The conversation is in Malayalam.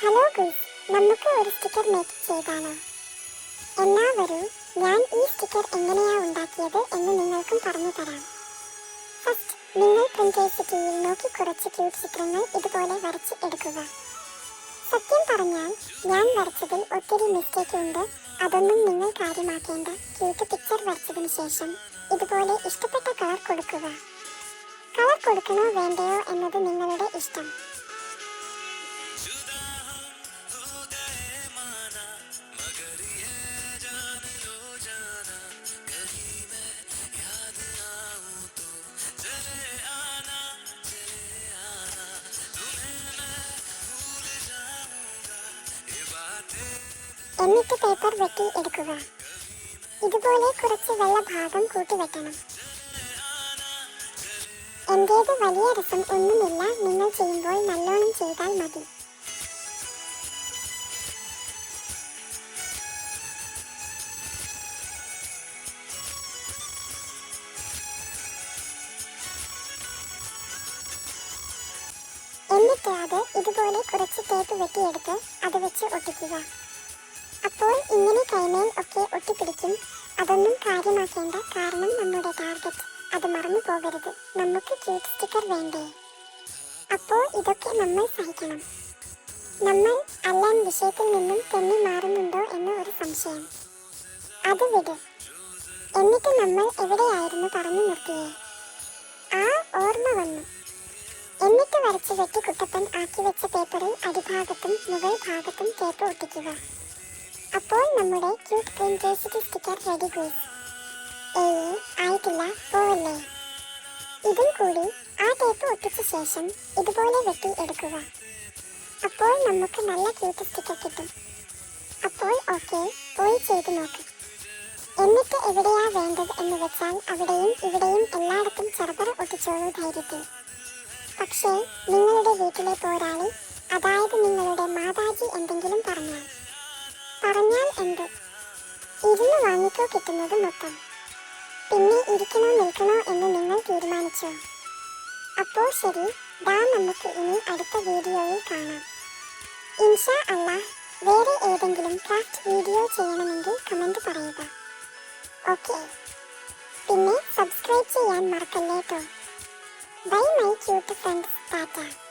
ഹലോ ഗൂസ് നമുക്ക് ഒരു സ്റ്റിക്കർ മേക്ക് ചെയ്താലോ എന്നാ വരൂ ഞാൻ ഈ സ്റ്റിക്കർ എങ്ങനെയാ ഉണ്ടാക്കിയത് എന്ന് നിങ്ങൾക്കും പറഞ്ഞു തരാം. ഫസ്റ്റ് നിങ്ങൾ പ്രിന്റേഴ്സ് കീയിൽ നോക്കി കുറച്ച് ക്യൂട്ട് ചിത്രങ്ങൾ ഇതുപോലെ വരച്ച് എടുക്കുക. സത്യം പറഞ്ഞാൽ ഞാൻ വരച്ചതിൽ ഒത്തിരി മിസ്റ്റേക്ക് ഉണ്ട്. അതൊന്നും നിങ്ങൾ കാര്യമാക്കേണ്ട. ക്യൂട്ട് പിക്ചർ വരച്ചതിന് ശേഷം ഇതുപോലെ ഇഷ്ടപ്പെട്ട കളർ കൊടുക്കുക. കളർ കൊടുക്കണോ വേണ്ടയോ എന്നത് നിങ്ങളുടെ ഇഷ്ടം. എന്നിട്ട് പേപ്പർ വെട്ടി എടുക്കുക. ഇതുപോലെ കുറച്ച് വെള്ള ഭാഗം കൂട്ടി വെക്കണം. എന്റേത് വലിയ രസം ഒന്നുമില്ല. നിങ്ങൾ ചെയ്യുമ്പോൾ നല്ലോണം ചെയ്താൽ മതി. അത് ഇതുപോലെ കുറച്ച് ടേപ്പ് വെട്ടിയെടുത്ത് അത് വെച്ച് ഒട്ടിക്കുക. അപ്പോൾ ഇങ്ങനെ കൈമേൽ ഒക്കെ ഒട്ടിപ്പിടിക്കും. അതൊന്നും കാര്യമാക്കേണ്ട കാരണം നമ്മുടെ ടാർഗറ്റ് അത് മറന്നു പോകരുത്. നമുക്ക് ക്യൂട്ട് സ്റ്റിക്കർ വേണ്ടേ? അപ്പോൾ ഇതൊക്കെ നമ്മൾ സഹിക്കണം. നമ്മൾ അല്ലാൻ വിഷയത്തിൽ നിന്നും തെന്നി മാറുന്നുണ്ടോ എന്ന ഒരു സംശയം. അത് വിട്. എന്നിട്ട് നമ്മൾ എവിടെയായിരുന്നു പറഞ്ഞു നിർത്തിയേ? ആ ഓർമ്മ വന്നു. എന്നിട്ട് വരച്ച് വെട്ടി കുട്ടപ്പൻ ആക്കി വെച്ച പേപ്പറിൽ അടിഭാഗത്തും മുകൾ ഭാഗത്തും ടേപ്പ് ഒട്ടിക്കുക. അപ്പോൾ നമ്മുടെ ക്യൂട്ട് പ്രിന്റേഴ്സിറ്റി സ്റ്റിക്കർ റെഡി ഗോസ് ഏയ് ആയിട്ടില്ല പോവല്ലേ? ഇതും കൂടി ആ ടേപ്പ് ഒട്ടിച്ച ശേഷം ഇതുപോലെ വെട്ടി എടുക്കുക. അപ്പോൾ നമുക്ക് നല്ല ക്യൂട്ട് സ്റ്റിക്കർ കിട്ടും. അപ്പോൾ ഓക്കെ പോയി ചെയ്ത് നോക്ക്. എന്നിട്ട് എവിടെയാ വേണ്ടത് എന്ന് വെച്ചാൽ അവിടെയും ഇവിടെയും എല്ലായിടത്തും ചെറുപറ ഒട്ടിച്ചോളൂ ധൈര്യത്തിൽ. പക്ഷേ നിങ്ങളുടെ വീട്ടിലെ പോരാളി അതായത് നിങ്ങളുടെ മാതാജി എന്തെങ്കിലും പറഞ്ഞാൽ? പറഞ്ഞാൽ എന്ത്? ഇരുന്ന് വാങ്ങിക്കോ കിട്ടുന്നത് മൊത്തം. പിന്നെ ഇരിക്കണോ നിൽക്കണോ എന്ന് നിങ്ങൾ തീരുമാനിച്ചോ? അപ്പോൾ ശരി ദാ നമുക്ക് ഇനി അടുത്ത വീഡിയോയിൽ കാണാം. ഇൻഷാ അല്ല വേറെ ഏതെങ്കിലും ക്രാഫ്റ്റ് വീഡിയോ ചെയ്യണമെങ്കിൽ കമന്റ് പറയുക. ഓക്കെ. പിന്നെ സബ്സ്ക്രൈബ് ചെയ്യാൻ മറക്കല്ലേ Bye my cute friends. Tata.